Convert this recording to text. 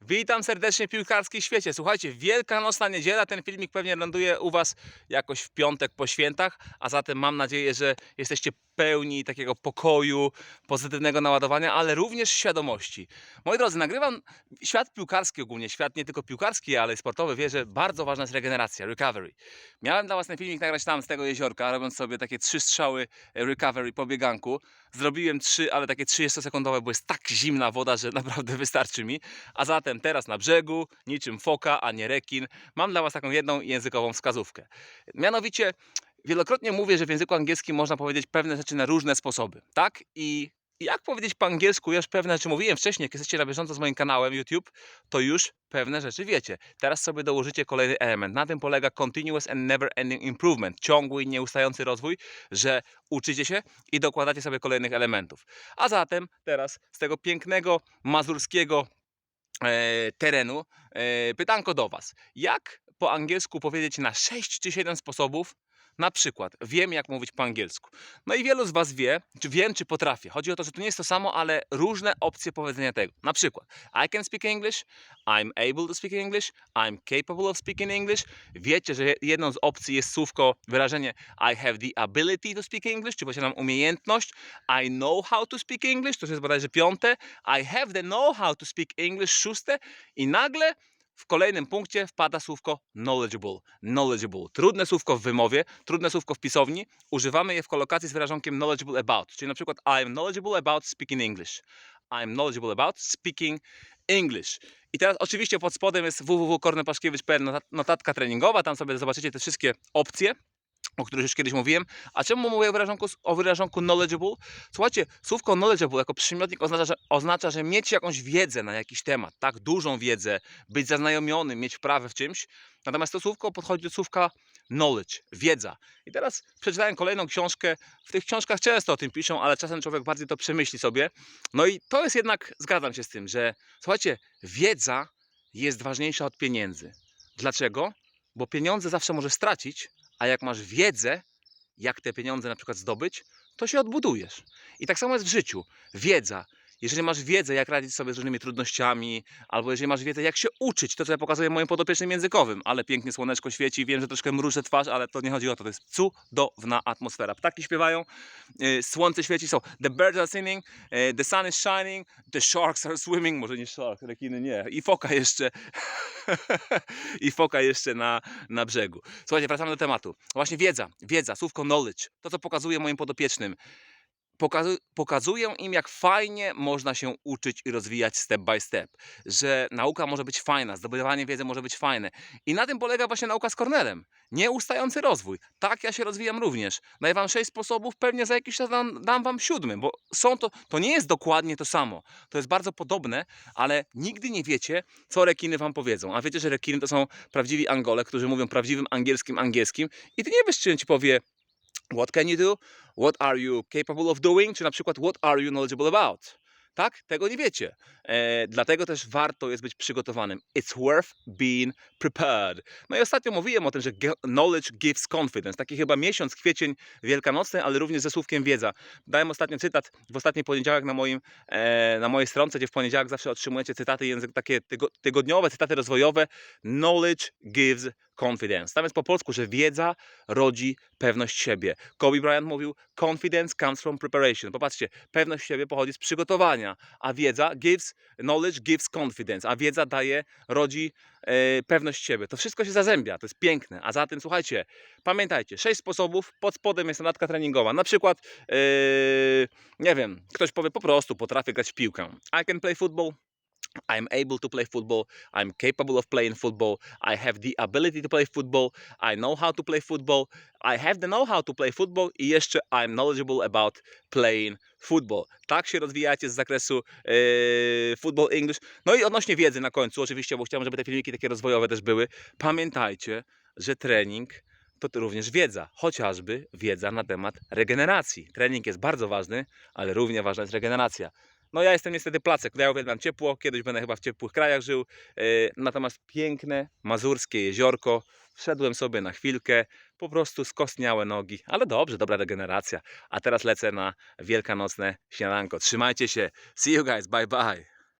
Witam serdecznie w piłkarskiej świecie. Słuchajcie, Wielkanocna niedziela, ten filmik pewnie ląduje u Was jakoś w piątek po świętach, a zatem mam nadzieję, że jesteście pełni takiego pokoju, pozytywnego naładowania, ale również świadomości. Moi drodzy, nagrywam świat piłkarski ogólnie, świat nie tylko piłkarski, ale sportowy wie, że bardzo ważna jest regeneracja, recovery. Miałem dla Was ten filmik nagrać tam z tego jeziorka, robiąc sobie takie trzy strzały e, recovery po bieganku. Zrobiłem trzy, ale takie 30-sekundowe, bo jest tak zimna woda, że naprawdę wystarczy mi. A zatem teraz na brzegu, niczym foka, a nie rekin, mam dla Was taką jedną językową wskazówkę. Mianowicie, wielokrotnie mówię, że w języku angielskim można powiedzieć pewne rzeczy na różne sposoby, tak? I jak powiedzieć po angielsku, już pewne rzeczy mówiłem wcześniej, jak jesteście na bieżąco z moim kanałem YouTube, to już pewne rzeczy wiecie. Teraz sobie dołożycie kolejny element. Na tym polega continuous and never ending improvement, ciągły i nieustający rozwój, że uczycie się i dokładacie sobie kolejnych elementów. A zatem teraz z tego pięknego mazurskiego e, terenu. E, pytanko do Was. Jak po angielsku powiedzieć na 6 czy 7 sposobów? Na przykład, wiem jak mówić po angielsku. No i wielu z Was wie, czy wiem, czy potrafię. Chodzi o to, że to nie jest to samo, ale różne opcje powiedzenia tego. Na przykład, I can speak English, I'm able to speak English, I'm capable of speaking English. Wiecie, że jedną z opcji jest słówko, wyrażenie I have the ability to speak English, czy posiadam umiejętność. I know how to speak English, to jest bodajże piąte. I have the know-how to speak English, szóste. I nagle w kolejnym punkcie wpada słówko knowledgeable. Knowledgeable. Trudne słówko w wymowie, trudne słówko w pisowni. Używamy je w kolokacji z wyrażonkiem knowledgeable about. Czyli na przykład I'm knowledgeable about speaking English. I'm knowledgeable about speaking English. I teraz oczywiście pod spodem jest www.kornepaszkiewicz.pl notat- notatka treningowa. Tam sobie zobaczycie te wszystkie opcje o których już kiedyś mówiłem. A czemu mówię o wyrażonku, o wyrażonku knowledgeable? Słuchajcie, słówko knowledgeable jako przymiotnik oznacza że, oznacza, że mieć jakąś wiedzę na jakiś temat, tak? Dużą wiedzę, być zaznajomionym, mieć wprawę w czymś. Natomiast to słówko podchodzi do słówka knowledge, wiedza. I teraz przeczytałem kolejną książkę. W tych książkach często o tym piszą, ale czasem człowiek bardziej to przemyśli sobie. No i to jest jednak, zgadzam się z tym, że słuchajcie, wiedza jest ważniejsza od pieniędzy. Dlaczego? Bo pieniądze zawsze możesz stracić, a jak masz wiedzę, jak te pieniądze na przykład zdobyć, to się odbudujesz. I tak samo jest w życiu. Wiedza. Jeżeli masz wiedzę, jak radzić sobie z różnymi trudnościami, albo jeżeli masz wiedzę, jak się uczyć, to co ja pokazuję moim podopiecznym językowym, ale pięknie słoneczko świeci, wiem, że troszkę mrużę twarz, ale to nie chodzi o to, to jest cudowna atmosfera. Ptaki śpiewają, y, słońce świeci, so the birds are singing, y, the sun is shining, the sharks are swimming, może nie shark, rekiny nie, i foka jeszcze, i foka jeszcze na, na brzegu. Słuchajcie, wracamy do tematu. Właśnie wiedza, wiedza, słówko knowledge, to co pokazuję moim podopiecznym. Pokazu- pokazuję im, jak fajnie można się uczyć i rozwijać step by step. Że nauka może być fajna, zdobywanie wiedzy może być fajne. I na tym polega właśnie nauka z Cornelem. Nieustający rozwój. Tak ja się rozwijam również. Daję wam sześć sposobów, pewnie za jakiś czas dam, dam wam siódmy, bo są to, to nie jest dokładnie to samo. To jest bardzo podobne, ale nigdy nie wiecie, co rekiny wam powiedzą. A wiecie, że rekiny to są prawdziwi Angole, którzy mówią prawdziwym angielskim angielskim i ty nie wiesz, czy on ci powie What can you do? What are you capable of doing? Czy na przykład what are you knowledgeable about? Tak? Tego nie wiecie. E, dlatego też warto jest być przygotowanym. It's worth being prepared. No i ostatnio mówiłem o tym, że ge- knowledge gives confidence. Taki chyba miesiąc, kwiecień wielkanocny, ale również ze słówkiem wiedza. Dałem ostatnio cytat w ostatni poniedziałek na, moim, e, na mojej stronce, gdzie w poniedziałek zawsze otrzymujecie cytaty język, takie tygo, tygodniowe, cytaty rozwojowe. Knowledge gives confidence. Tam jest po polsku, że wiedza rodzi pewność siebie. Kobe Bryant mówił, confidence comes from preparation. Popatrzcie, pewność siebie pochodzi z przygotowania, a wiedza gives, knowledge gives confidence, a wiedza daje, rodzi e, pewność siebie. To wszystko się zazębia, to jest piękne. A zatem słuchajcie, pamiętajcie, sześć sposobów, pod spodem jest notatka treningowa. Na przykład, e, nie wiem, ktoś powie po prostu, potrafię grać w piłkę. I can play football, I'm able to play football. I'm capable of playing football. I have the ability to play football. I know how to play football. I have the know-how to play football i jeszcze I'm knowledgeable about playing football. Tak się rozwijacie z zakresu yy, football English. No i odnośnie wiedzy na końcu, oczywiście, bo chciałem, żeby te filmiki takie rozwojowe też były. Pamiętajcie, że trening to również wiedza, chociażby wiedza na temat regeneracji. Trening jest bardzo ważny, ale równie ważna jest regeneracja. No ja jestem niestety placek, ja uwielbiam ciepło, kiedyś będę chyba w ciepłych krajach żył, yy, natomiast piękne mazurskie jeziorko, wszedłem sobie na chwilkę, po prostu skostniałe nogi, ale dobrze, dobra regeneracja. A teraz lecę na wielkanocne śniadanko. Trzymajcie się, see you guys, bye bye.